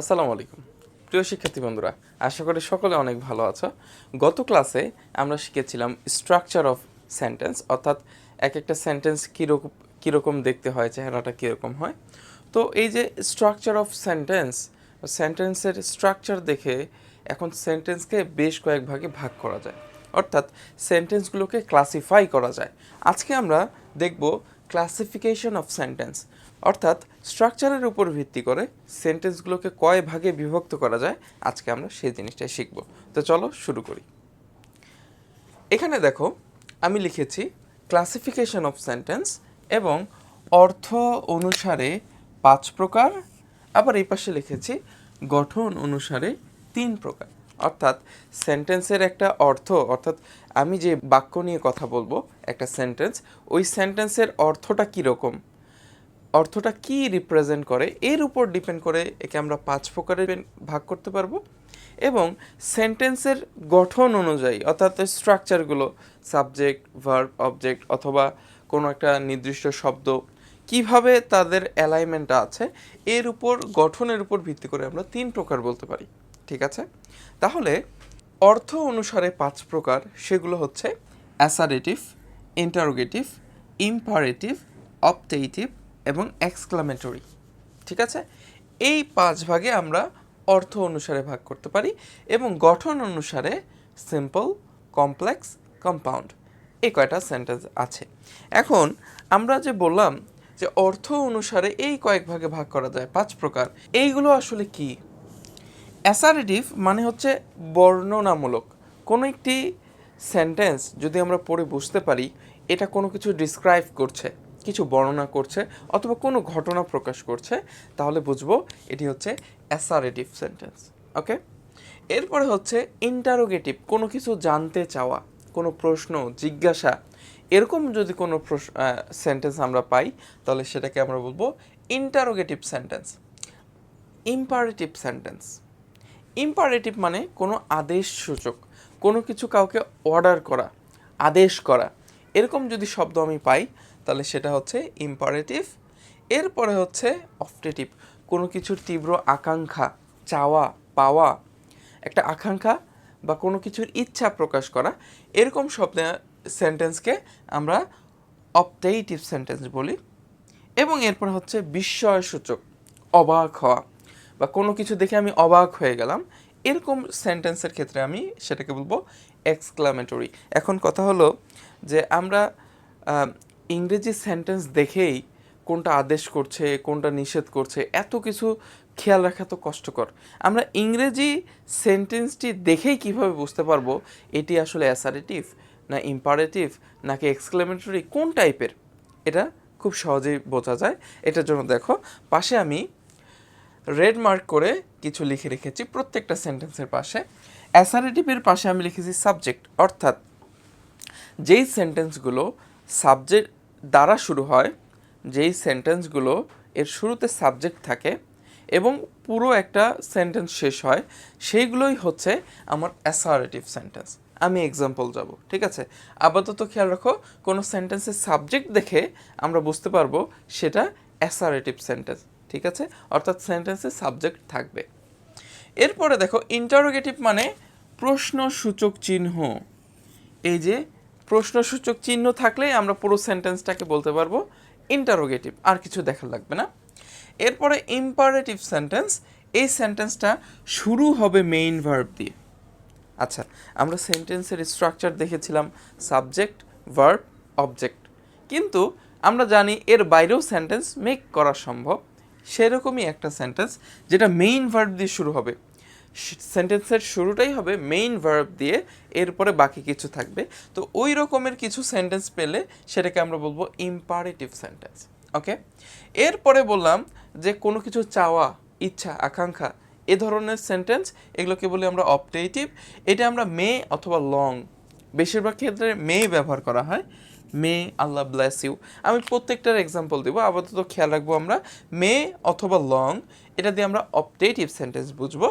আসসালামু আলাইকুম। প্রিয় শিক্ষার্থী বন্ধুরা, আশা করি সকলে অনেক ভালো আছো। গত ক্লাসে আমরা শিখেছিলাম স্ট্রাকচার অফ সেন্টেন্স অর্থাৎ এক একটা সেন্টেন্স কীরকম কীরকম দেখতে হয়, চেহারাটা কীরকম হয়। তো এই যে স্ট্রাকচার অফ সেন্টেন্স সেন্টেন্সের স্ট্রাকচার দেখে এখন সেন্টেন্সকে বেশ কয়েক ভাগে ভাগ করা যায়। অর্থাৎ সেন্টেন্সগুলোকে ক্লাসিফাই করা যায়। আজকে আমরা দেখব ক্লাসিফিকেশন অফ সেন্টেন্স অর্থাৎ স্ট্রাকচারের উপর ভিত্তি করে সেন্টেন্সগুলোকে কয় ভাগে বিভক্ত করা যায়, আজকে আমরা সেই জিনিসটাই শিখব। তো চলো শুরু করি। এখানে দেখো, আমি লিখেছি ক্লাসিফিকেশন অফ সেন্টেন্স এবং অর্থ অনুসারে পাঁচ প্রকার, আবার এই পাশে লিখেছি গঠন অনুসারে তিন প্রকার। অর্থাৎ সেন্টেন্সের একটা অর্থ, অর্থাৎ আমি যে বাক্য নিয়ে কথা বলব, একটা সেন্টেন্স ওই সেন্টেন্সের অর্থটা কীরকম? অর্থটা কি রিপ্রেজেন্ট করে, এর উপর ডিপেন্ড করে একে আমরা পাঁচ প্রকারে ভাগ করতে পারব। এবং সেন্টেন্সের গঠন অনুযায়ী, অর্থাৎ স্ট্রাকচারগুলো সাবজেক্ট ভার্ব অবজেক্ট অথবা কোনো একটা নির্দিষ্ট শব্দ, কীভাবে তাদের অ্যালাইনমেন্টটা আছে, এর উপর, গঠনের উপর ভিত্তি করে আমরা তিন প্রকার বলতে পারি। ঠিক আছে? তাহলে অর্থ অনুসারে পাঁচ প্রকার, সেগুলো হচ্ছে অ্যাসারেটিভ ইন্টারোগেটিভ ইম্পারেটিভ অপটেটিভ এবং এক্সক্লামেটরি ঠিক আছে? এই পাঁচ ভাগে আমরা অর্থ অনুসারে ভাগ করতে পারি এবং গঠন অনুসারে সিম্পল কমপ্লেক্স কম্পাউন্ড এই কয়টা সেন্টেন্স আছে। এখন আমরা যে বললাম যে অর্থ অনুসারে এই কয়েক ভাগে ভাগ করা যায়, পাঁচ প্রকার, এইগুলো আসলে কি? অ্যাসারেটিভ মানে হচ্ছে বর্ণনামূলক। কোনো একটি সেন্টেন্স যদি আমরা পড়ে বুঝতে পারি, এটা কোনো কিছু ডিসক্রাইব করছে। কিছু বর্ণনা করছে অথবা কোনো ঘটনা প্রকাশ করছে, তাহলে বুঝব এটি হচ্ছে অ্যাসারেটিভ সেন্টেন্স ওকে এরপরে হচ্ছে ইন্টারোগেটিভ কোনো কিছু জানতে চাওয়া, কোনো প্রশ্ন, জিজ্ঞাসা, এরকম যদি কোনো সেন্টেন্স আমরা পাই, তাহলে সেটাকে আমরা বলব interrogative sentence imperative sentence imperative মানে কোনো আদেশ সূচক, কোনো কিছু কাউকে অর্ডার করা, আদেশ করা, এরকম যদি শব্দ আমি পাই তাহলে সেটা হচ্ছে ইম্পারেটিভ এরপরে হচ্ছে অপটেটিভ কোনো কিছুর তীব্র আকাঙ্ক্ষা, চাওয়া, পাওয়া, একটা আকাঙ্ক্ষা বা কোনো কিছুর ইচ্ছা প্রকাশ করা, এরকম শব্দ সেন্টেন্সকে আমরা অপটেটিভ সেন্টেন্স বলি এবং এরপর হচ্ছে বিস্ময়সূচক, অবাক হওয়া বা কোনো কিছু দেখে আমি অবাক হয়ে গেলাম, এরকম সেন্টেন্সের ক্ষেত্রে আমি সেটাকে বলব এক্সক্লামেটরি এখন কথা হলো যে আমরা ইংরেজি সেন্টেন্স দেখেই কোনটা আদেশ করছে, কোনটা নিষেধ করছে, এত কিছু খেয়াল রাখা তো কষ্টকর। আমরা ইংরেজি সেন্টেন্সটি দেখেই কীভাবে বুঝতে পারব এটি আসলে অ্যাসারেটিভ না ইম্পারেটিভ নাকি এক্সক্লেমেটরি কোন টাইপের এটা খুব সহজেই বোঝা যায়। এটার জন্য দেখো, পাশে আমি রেড মার্ক করে কিছু লিখে রেখেছি প্রত্যেকটা সেন্টেন্সের পাশে। অ্যাসারেটিভের পাশে আমি লিখেছি সাবজেক্ট অর্থাৎ যেই সেন্টেন্সগুলো সাবজেক্ট দ্বারা শুরু হয়, যেই সেন্টেন্সগুলো এর শুরুতে সাবজেক্ট থাকে এবং পুরো একটা সেন্টেন্স শেষ হয়, সেইগুলোই হচ্ছে আমার অ্যাসারেটিভ সেন্টেন্স আমি এক্সাম্পল যাব, ঠিক আছে? আপাতত খেয়াল রাখো, কোনো সেন্টেন্সের সাবজেক্ট দেখে আমরা বুঝতে পারব সেটা অ্যাসারেটিভ সেন্টেন্স ঠিক আছে? অর্থাৎ সেন্টেন্সের সাবজেক্ট থাকবে। এরপরে দেখো ইন্টারোগেটিভ মানে প্রশ্নসূচক চিহ্ন। এই যে প্রশ্নসূচক চিহ্ন থাকলেই আমরা পুরো সেন্টেন্সটাকে বলতে পারব। ইন্টারোগেটিভ আর কিছু দেখা লাগবে না। এরপরে ইম্পারেটিভ সেন্টেন্স এই সেন্টেন্সটা শুরু হবে মেইন ভার্ব দিয়ে। আচ্ছা আমরা সেন্টেন্সের স্ট্রাকচার দেখেছিলাম সাবজেক্ট ভার্ব অবজেক্ট কিন্তু আমরা জানি এর বাইরেও সেন্টেন্স মেক করা সম্ভব। সেরকমই একটা সেন্টেন্স যেটা মেইন ভার্ব দিয়ে শুরু হবে। সেন্টেন্সের শুরুটাই হবে মেইন ভার্ব দিয়ে, এরপরে বাকি কিছু থাকবে। তো ওই রকমের কিছু সেন্টেন্স পেলে সেটাকে আমরা বলব ইম্পারেটিভ সেন্টেন্স ওকে এরপরে বললাম যে কোনো কিছু চাওয়া, ইচ্ছা, আকাঙ্ক্ষা, এ ধরনের সেন্টেন্স এগুলোকে বলি আমরা অপটেটিভ এটা আমরা মে অথবা লং বেশিরভাগ ক্ষেত্রে মে ব্যবহার করা হয়। মে, আল্লাহ ব্লেস ইউ আমি প্রত্যেকটার এক্সাম্পল দেবো, আপাতত খেয়াল রাখব আমরা, মে অথবা লং এটা দিয়ে আমরা অপটেটিভ সেন্টেন্স বুঝব,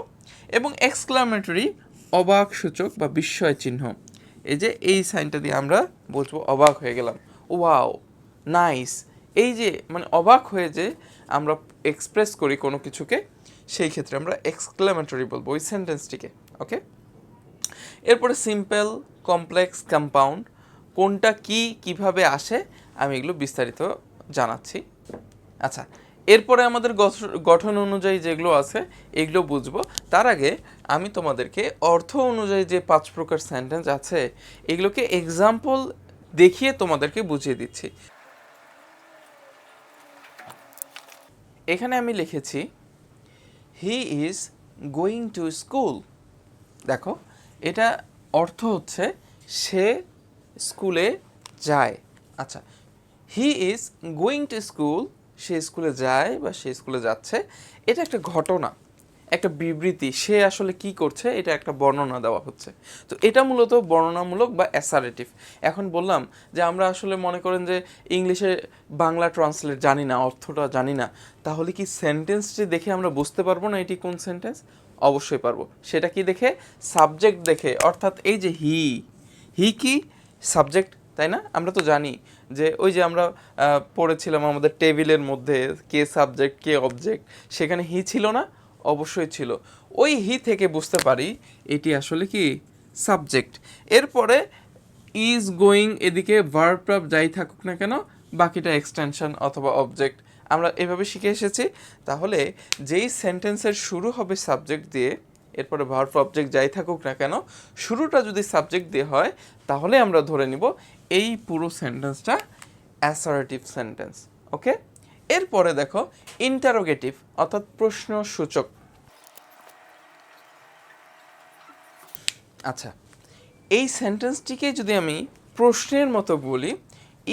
এবং এক্সক্লামেটরি অবাক সূচক বা বিস্ময় চিহ্ন। এই যে এই সাইনটা দিয়ে আমরা বুঝব, অবাক হয়ে গেলাম। ওয়াও নাইস এই যে মানে অবাক হয়ে যে আমরা এক্সপ্রেস করি কোনো কিছুকে, সেই ক্ষেত্রে আমরা এক্সক্লেমেটরি বলব ওই সেন্টেন্সটিকে ওকে এরপরে সিম্পল কমপ্লেক্স কম্পাউন্ড কোনটা কি কীভাবে আসে, আমি এগুলো বিস্তারিত জানাচ্ছি। আচ্ছা এরপরে আমাদের গঠন অনুযায়ী যেগুলো আছে, এগুলো বুঝব। তার আগে আমি তোমাদেরকে অর্থ অনুযায়ী যে পাঁচ প্রকার সেন্টেন্স আছে, এগুলোকে এক্সাম্পল দেখিয়ে তোমাদেরকে বুঝিয়ে দিচ্ছি। এখানে আমি লিখেছি he is going to school দেখো, এটা অর্থ হচ্ছে, সে স্কুলে যায়। আচ্ছা he is going to school সে স্কুলে যায় বা সে স্কুলে যাচ্ছে, এটা একটা ঘটনা, একটা বিবৃতি, সে আসলে কি করছে, এটা একটা বর্ণনা দেওয়া হচ্ছে। তো এটা মূলত বর্ণনামূলক বা অ্যাসারেটিভ এখন বললাম যে আমরা আসলে মনে করেন যে ইংলিশে বাংলা ট্রান্সলেট জানি না, অর্থটা জানি না, তাহলে কি সেন্টেন্সটি দেখে আমরা বুঝতে পারব না এটি কোন সেন্টেন্স অবশ্যই পারব। সেটা কি দেখে? সাবজেক্ট দেখে, অর্থাৎ এই যে হি হি কি? সাবজেক্ট তাই না? আমরা তো জানি যে ওই যে আমরা পড়েছিলাম আমাদের টেবিলের মধ্যে কে সাবজেক্ট কে অবজেক্ট সেখানে হি ছিল না, অবশ্যই ছিল। ওই হি থেকে বুঝতে পারি এটি আসলে কি? সাবজেক্ট এরপরে ইজ গোয়িং এদিকে ভার্ব টাব যাই থাকুক না কেন, বাকিটা এক্সটেনশন অথবা অবজেক্ট আমরা এভাবে শিখে এসেছি। তাহলে যেই সেন্টেন্সের শুরু হবে সাবজেক্ট দিয়ে এরপরে ভার্ব অবজেক্ট যাই থাকুক না কেন, শুরুটা যদি সাবজেক্ট দিয়ে হয়, তাহলে আমরা ধরে নিব এই পুরো সেন্টেন্সটা অ্যাসারেটিভ সেন্টেন্স ওকে এরপরে দেখো ইন্টারোগেটিভ অর্থাৎ প্রশ্ন সূচক আচ্ছা এই সেন্টেন্সটিকে যদি আমি প্রশ্নের মতো বলি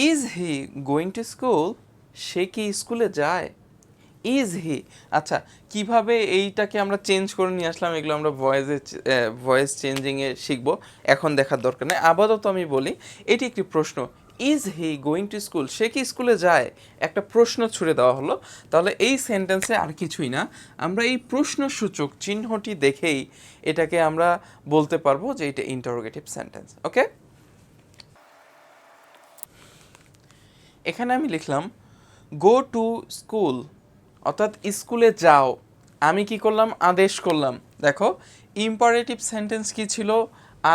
is he going to school সে কি স্কুলে যায়? ইজ হি আচ্ছা কীভাবে এইটাকে আমরা চেঞ্জ করে নিয়ে আসলাম, এগুলো আমরা ভয়েসে ভয়েস চেঞ্জিংয়ে শিখব, এখন দেখার দরকার নেই। আপাতত আমি বলি, এটি একটি প্রশ্ন is he going to school সে কি স্কুলে যায়? একটা প্রশ্ন ছুড়ে দেওয়া হলো। তাহলে এই সেন্টেন্সে আর কিছুই না। আমরা এই প্রশ্নসূচক চিহ্নটি দেখেই এটাকে আমরা বলতে পারব যে এটা ইন্টারোগেটিভ সেন্টেন্স ওকে এখানে আমি লিখলাম গো টু স্কুল অর্থাৎ স্কুলে যাও, আমি কি করলাম, আদেশ করলাম। দেখো ইম্পারেটিভ সেন্টেন্স কি ছিল?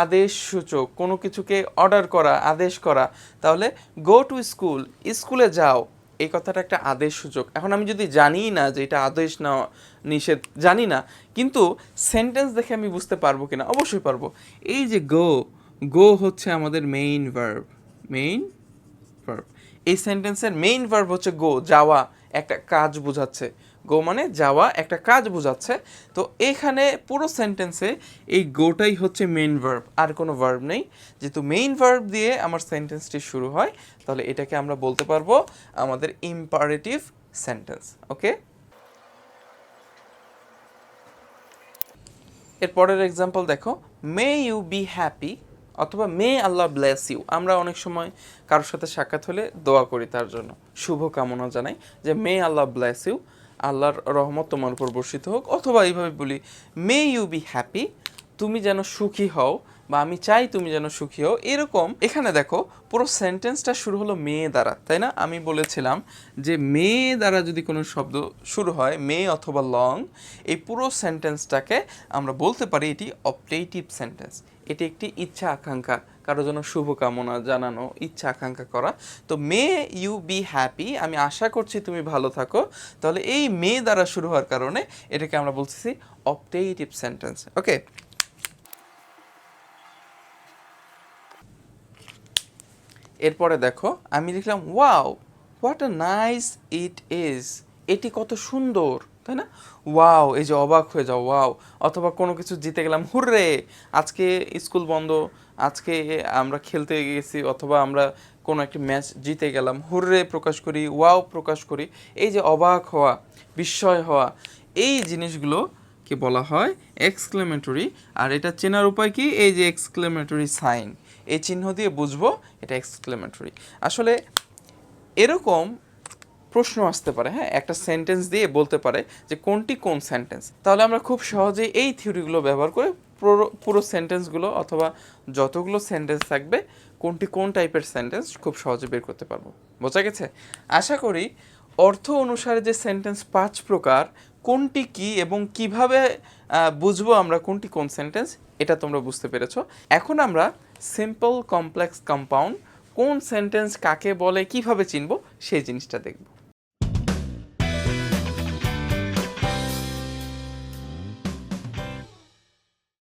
আদেশ সূচক, কোনো কিছুকে অর্ডার করা, আদেশ করা। তাহলে গো টু স্কুল স্কুলে যাও, এই কথাটা একটা আদেশ সূচক। এখন আমি যদি জানি না যে এটা আদেশ না, নিষেধ, জানি না, কিন্তু সেন্টেন্স দেখে আমি বুঝতে পারব কিনা? অবশ্যই পারব। এই যে গো গো হচ্ছে আমাদের মেইন ভার্ব মেইন ভার্ব এই সেন্টেন্সের মেইন ভার্ব হচ্ছে গো যাওয়া। একটা কাজ বোঝাচ্ছে। গো মানে যাওয়া একটা কাজ বোঝাচ্ছে। তো এখানে পুরো সেন্টেন্সে এই গোটাই হচ্ছে মেইন ভার্ব আর কোনো ভার্ব নেই। যেহেতু মেইন ভার্ব দিয়ে আমার সেন্টেন্সটি শুরু হয়, তাহলে এটাকে আমরা বলতে পারব আমাদের ইম্পারেটিভ সেন্টেন্স ওকে এর পরের এক্সাম্পল দেখো মে ইউ বি হ্যাপি অথবা মে আল্লাহ ব্লেস ইউ আমরা অনেক সময় কারোর সাথে সাক্ষাৎ হলে দোয়া করি তার জন্য। শুভ কামনা জানাই যে মে আল্লাহ ব্লেস ইউ আল্লাহর রহমত তোমার উপর বর্ষিত হোক। অথবা এইভাবে বলি মে ইউ বি হ্যাপি তুমি যেন সুখী হও বা আমি চাই তুমি যেন সুখী হও। এরকম, এখানে দেখো, পুরো সেন্টেন্সটা শুরু হলো মেয়ে দ্বারা, তাই না? আমি বলেছিলাম যে মেয়ে দ্বারা যদি কোনো শব্দ শুরু হয় মে অথবা লং এই পুরো সেন্টেন্সটাকে আমরা বলতে পারি এটি অপটেটিভ সেন্টেন্স এটি একটি ইচ্ছা আকাঙ্ক্ষা কারোর জন্য শুভকামনা জানানো, ইচ্ছা আকাঙ্ক্ষা করা। তো মে ইউ বি হ্যাপি, আমি আশা করছি তুমি ভালো থাকো। তাহলে এই মে দ্বারা শুরু হওয়ার কারণে এটাকে আমরা বলতেছি অপটেটিভ সেন্টেন্স ওকে এরপরে দেখো, আমি লিখলাম wow what a nice it is এটি কত সুন্দর! তাই না? ওয়াও, এই যে অবাক হয়ে যাও, ওয়াও। অথবা কোনো কিছু জিতে গেলাম, হুররে! আজকে স্কুল বন্ধ, আজকে আমরা খেলতে গেছি, অথবা আমরা কোনো একটি ম্যাচ জিতে গেলাম, হুররে প্রকাশ করি, ওয়াও প্রকাশ করি। এই যে অবাক হওয়া, বিস্ময় হওয়া, এই জিনিসগুলো কে বলা হয়? এক্সক্লেমেটরি আর এটা চেনার উপায় কি? এই যে এক্সক্লেমেটরি সাইন এই চিহ্ন দিয়ে বুঝব, এটা এক্সক্লেমেটরি আসলে এরকম প্রশ্ন আসতে পারে হ্যাঁ? একটা সেন্টেন্স দিয়ে বলতে পারে যে কোনটি কোন সেন্টেন্স তাহলে আমরা খুব সহজেই এই থিওরিগুলো ব্যবহার করে পুরো সেন্টেন্সগুলো অথবা যতগুলো সেন্টেন্স থাকবে, কোনটি কোন টাইপের সেন্টেন্স খুব সহজে বের করতে পারব। বোঝা গেছে? আশা করি অর্থ অনুসারে যে সেন্টেন্স পাঁচ প্রকার, কোনটি কি এবং কীভাবে বুঝব আমরা কোনটি কোন সেন্টেন্স এটা তোমরা বুঝতে পেরেছ। এখন আমরা সিম্পল কমপ্লেক্স কম্পাউন্ড কোন সেন্টেন্স কাকে বলে, কীভাবে চিনবো, সেই জিনিসটা দেখব।